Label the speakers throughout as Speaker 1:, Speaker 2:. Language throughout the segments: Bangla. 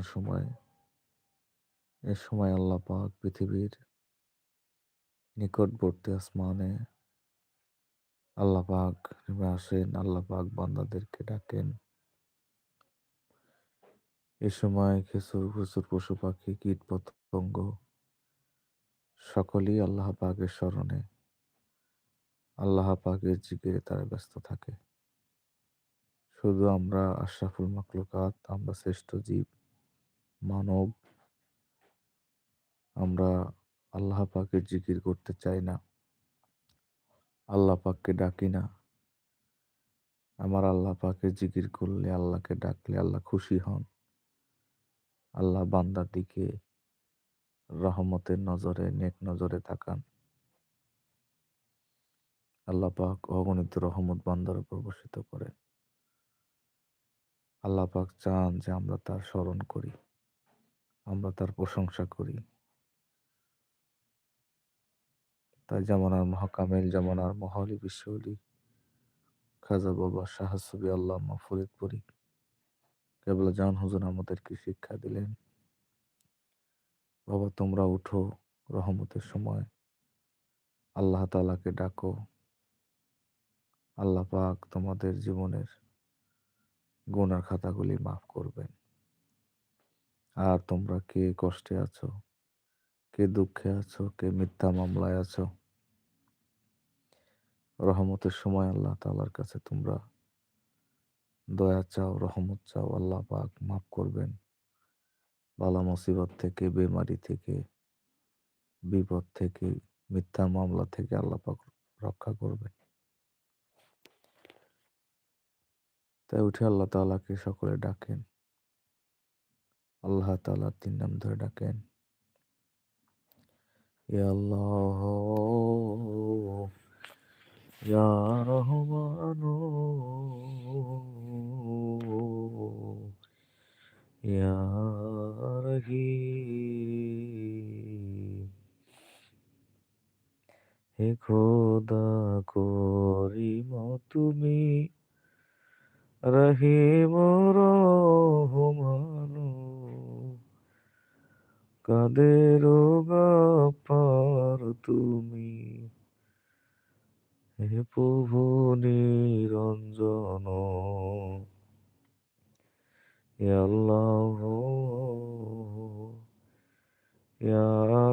Speaker 1: বর্তমান সময়ে, এ সময় আল্লাহ পাক পৃথিবীর নিকটবর্তী আসমানে আল্লাহ পাক নেমে আসেন, আল্লাহ পাক বান্দাদেরকে ডাকেন। এ সময় কিছু প্রচুর পশু পাখি, কীট পতঙ্গ সকলেই আল্লাহ পাকের স্মরণে, আল্লাহ পাকের জিকিরে তারা ব্যস্ত থাকে। শুধু আমরা আশরাফুল মাকলুকাত আমরা শ্রেষ্ঠ জীব মানব আমরা আল্লাহ পাকের জিকির করতে চাই না। আল্লাহ পাককে ডাকি না। আমার আল্লাহ পাকে জিকির করলে আল্লাহকে ডাকলে আল্লাহ খুশি হন। আল্লাহ বান্দার দিকে রহমতের নজরে, নেক নজরে তাকান। আল্লাহ পাক অগণিত রহমত বান্দার উপর বসিত করেন। আল্লাহ পাক চান যে আমরা তার স্মরণ করি। আমরা তার প্রশংসা করি। তাই জামানার মহাকামেল জামানার মহালি বিশ্বলি খাজা বাবা শাহসবি আল্লাহ ফরিদপুরি কেবল জান হুজুর আমাদেরকে শিক্ষা দিলেন, বাবা, তোমরা উঠো রহমতের সময়। আল্লাহ তালাকে ডাকো। আল্লাহ পাক তোমাদের জীবনের গুনার খাতাগুলি মাফ করবেন। আর তোমরা কে কষ্টে আছো? কে দুঃখে আছো? কে মিথ্যা মামলায় আছো? রহমতের সময় আল্লাহ তালার কাছে তোমরা দয়া চাও, রহমত চাও, আল্লাহ পাক মাফ করবেন। বালা মুসিবত থেকে, বেমারি থেকে, বিপদ থেকে, মিথ্যা মামলা থেকে আল্লাহ পাক রক্ষা করবেন। তাই উঠে আল্লাহ তালাকে সকলে ডাকেন। আল্লাহ তালা তিন নাম ধরে ডাকেন। আল্লাহ, ইয়া রহমান, ইয়া হে খোদা, করিম তুমি রহিম রহমান কাদের গাপার তুমি? হে প্রভু নিরঞ্জন। আল্লাহ।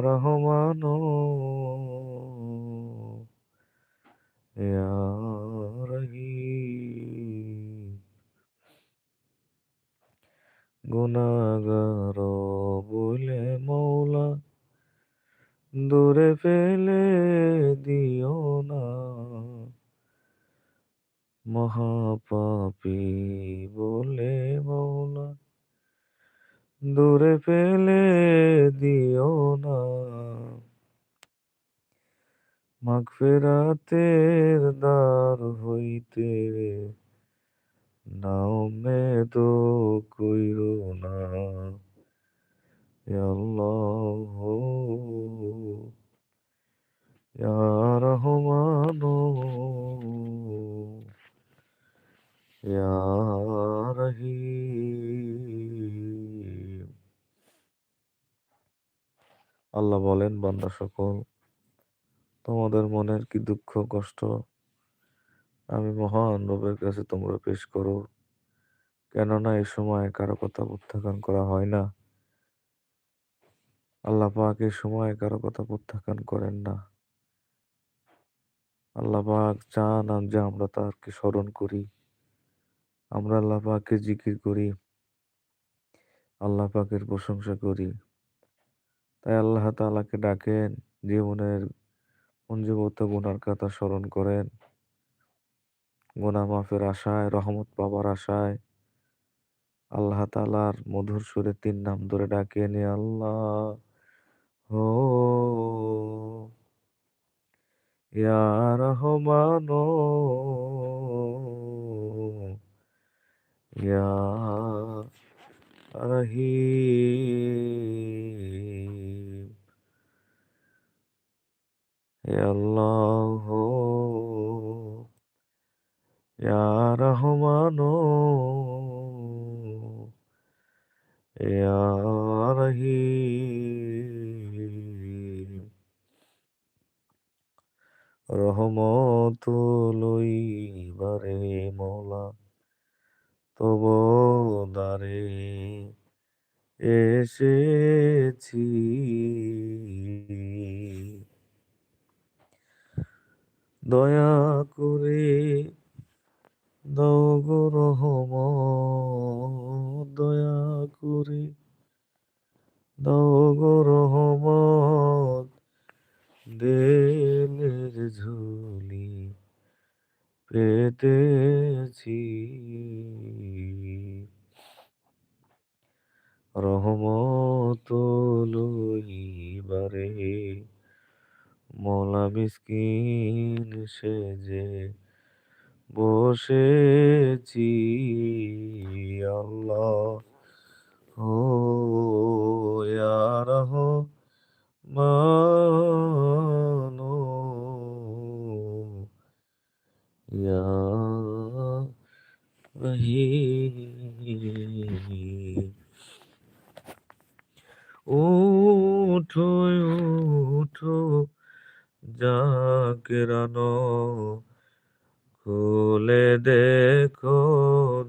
Speaker 1: রহমান। ইয়া রহিম গুনাগার বলে মৌলা, দূরে ফেলে দিও না। মহাপাপী বলে মৌলা, দূরে ফেলে দিও না। মাগফিরাতের দ্বার হইতে নাও মেদ কইরো না আল্লাহ ইয়া রহমান ইয়া রহিম আল্লাহ বলেন বান্দা সকল। তোমাদের মনের কি দুঃখ, কষ্ট? আমি মহান রবের কাছে তোমরা পেশ করো। কেননা এই সময় কারও কথা প্রত্যাখ্যান করা হয় না। আল্লাহ পাক এই সময় কারও কথা প্রত্যাখ্যান করেন না। আল্লাহ পাক চান যে আমরা তারকে স্মরণ করি। আমরা আল্লাহ পাককে জিকির করি। আল্লাহ পাকের প্রশংসা করি। তাই আল্লাহ তালাকে ডাকেন, জীবনের পঞ্জীভূত গুনার কথা স্মরণ করেন। গুনা মাফের আশায়, রহমত পাবার আশায় আল্লাহ তালার মধুর সুরে তিন নাম ধরে ডাকে নি আল্লাহ হো ইয়া রহমান, ইয়া রহিম হে আল্লাহ ইয়া রহমান ইয়া রহিম রহমত লইবারে মৌলা তব দ্বারে এসেছি। দয়া করে দাও গো রহমত দয়া করে দাও গো রহমত দেলের ঝুলি পেতেছি রহমত লইবারে মোলা মিসকিন সেজে বসেছি আল্লাহ। ও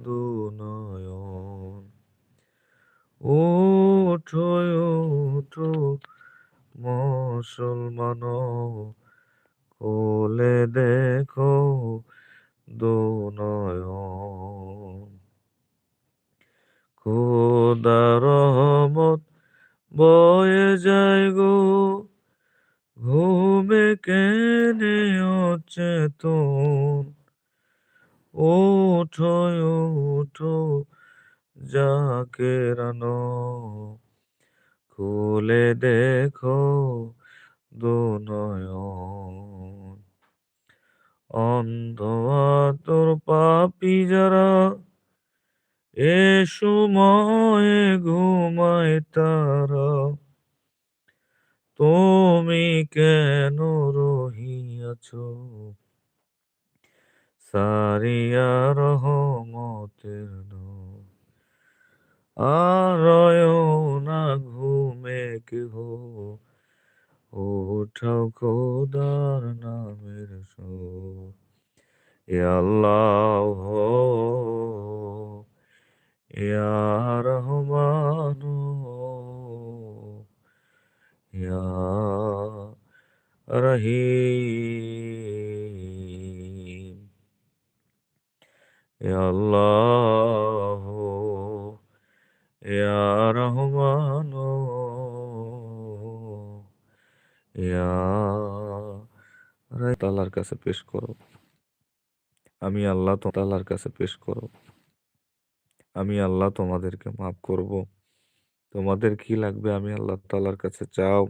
Speaker 1: দুনয়ন। উঠো উঠো মুসলমান খুলে দেখো দুনয়ন। খোদা রহমত বয়ে যায় গো, ঘুমে কেনে অচেতন। ওঠো ওঠো, যাকে রানো, খুলে দেখো দুনয়ন। অন্ধ তোর পাপি যারা, এ সময়ে ঘুমায় তারা, তুমি কেন রহিয়াছ? সারিয়া রহমতের আরয় না ঘুমে কেহ উঠাও খোদার নামের সো আল্লাহ ইয়া রহমান ইয়া রহিম। ইয়া আল্লাহ ইয়া রহমান ইয়া তালার কাছে পেশ করো। আমি আল্লাহ তো তালার কাছে পেশ করো। আমি আল্লাহ তোমাদেরকে মাফ করব। তোমাদের কি লাগবে আমি আল্লাহ তালার কাছে চাও।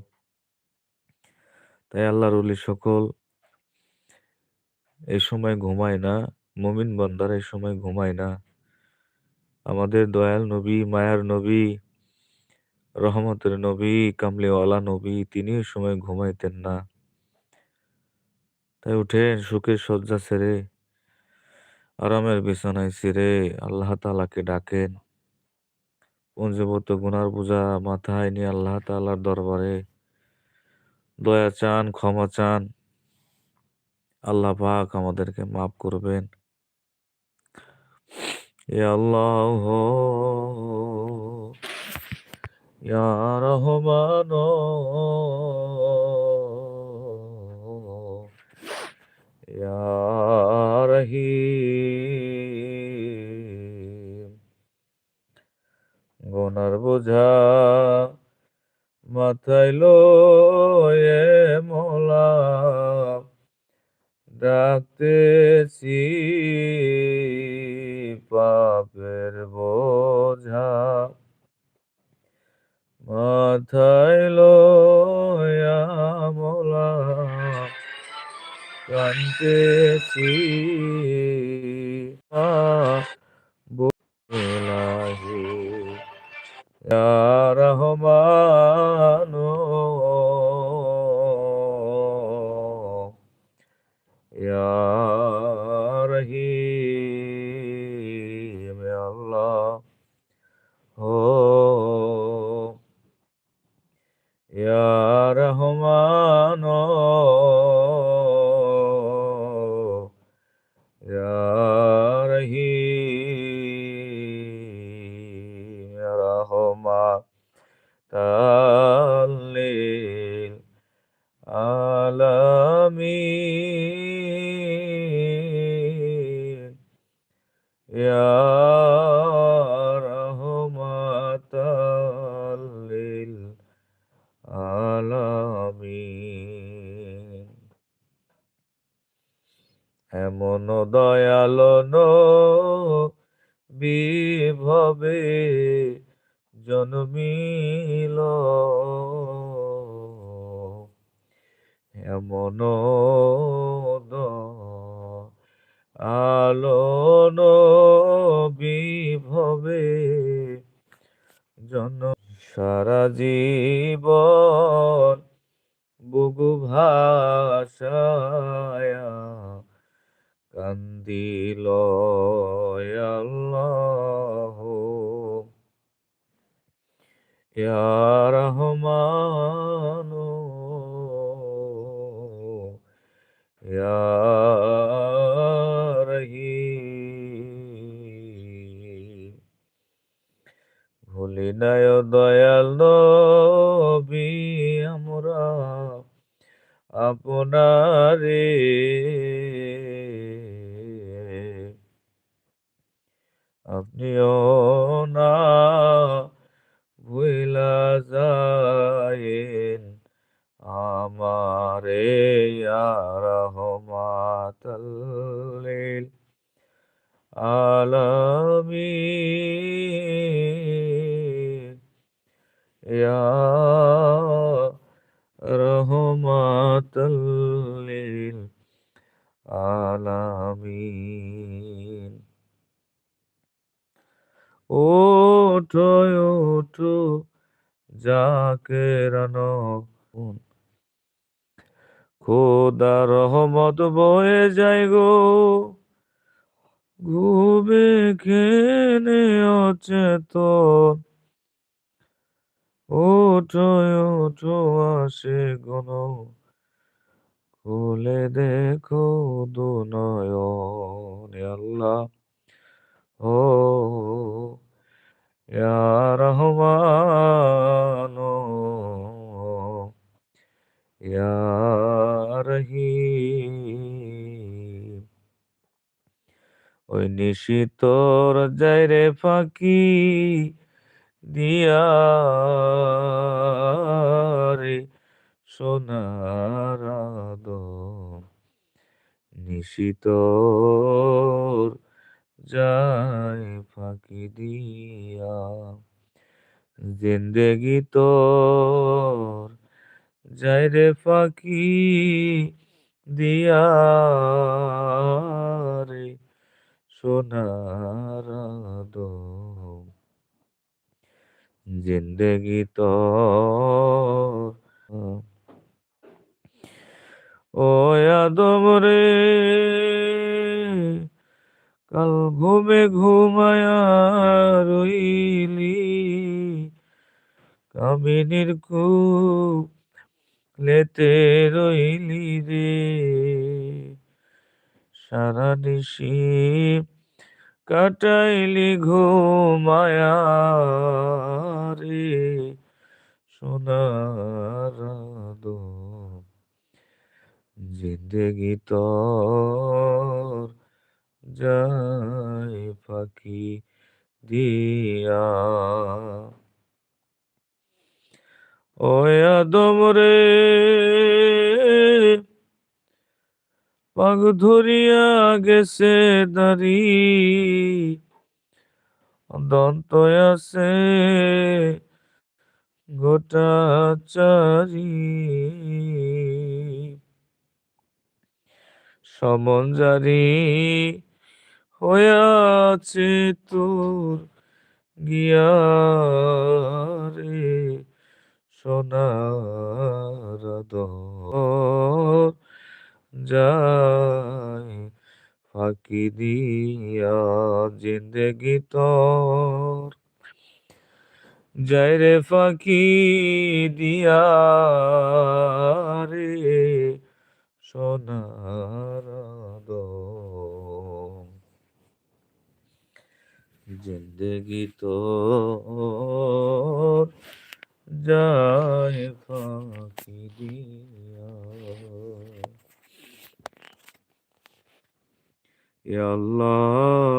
Speaker 1: তাই আল্লাহর উলি সকল, এই সময় ঘুমায় না। মমিন বন্দার এই সময় ঘুমায় না। আমাদের দয়াল নবী, মায়ার নবী, রহমতের নবী, কামলিওয়ালা নবী, তিনি ওই সময় ঘুমাইতেন না। তাই উঠেন সুখের শয্যা ছেড়ে আরামের বিছানায় ছেড়ে আল্লাহ তালাকে ডাকেন। পঞ্জবত গুনার বোঝা মাথায় নিয়ে আল্লাহ তালার দরবারে দয়া চান, ক্ষমা চান, আল্লাহ পাক আমাদেরকে মাফ করবেন। আল্লাহ ইয়া রহমান ইয়া রহিম গোনার বোঝা মাথায় লয়ে মোলা ডাকতেছি que sí. يا رحمة للعالمين এমন দয়ালু আলোন বিভবে জন সারা জীবন বুগু ভাষায়া কান্দিল আল্লাহ। রহমান ইয়া নাই দয়াল নবী আমরা আপনারে আপনিও না ভুলা যায়েন আমারে রহমাতাল্লিল আলামিন। ইয়া রহমাতাল্লিল আলামিন। ওঠো ওঠো জাকেরানো খোদা রহমত বয়ে যায় গো। ঘুমে খেনে অচেতন ওঠো ওঠো আসে গণ। খুলে দেখো দু নয়ন আল্লাহ ও রহমান রহিম। ওই নিশিতর যায় রে ফাঁকি দিয়া রে সোনার নিশিতর যায় ফাঁকি দিয়া। জিন্দেগি তোর যায় রে ফাঁকি দিয়া রে সোনার আদম। জিন্দেগি তো ও আদম রে কাল ঘুমে ঘুমায়া রইলি কামিনীর কু লেতে রইলি রে সারা নিশি কাটাইলি ঘুমায়া রে সোনার জিন্দেগি তোর যায় ফাঁকি দিয়া। ও আদম রে পাগ ধরিয়া গেছে দাড়ি। দন্ত আছে গোটা চারি। সমঞ্জারি হয়াছে তোর গিয়া রে সোনার দর যায়, ফাঁকি দিয়া জিন্দেগি তোর। যায় রে ফাঁকি দিয়া রে, সোনার জিন্দেগি তোর, যায় ফাঁকি দিয়া। ইয়া আল্লাহ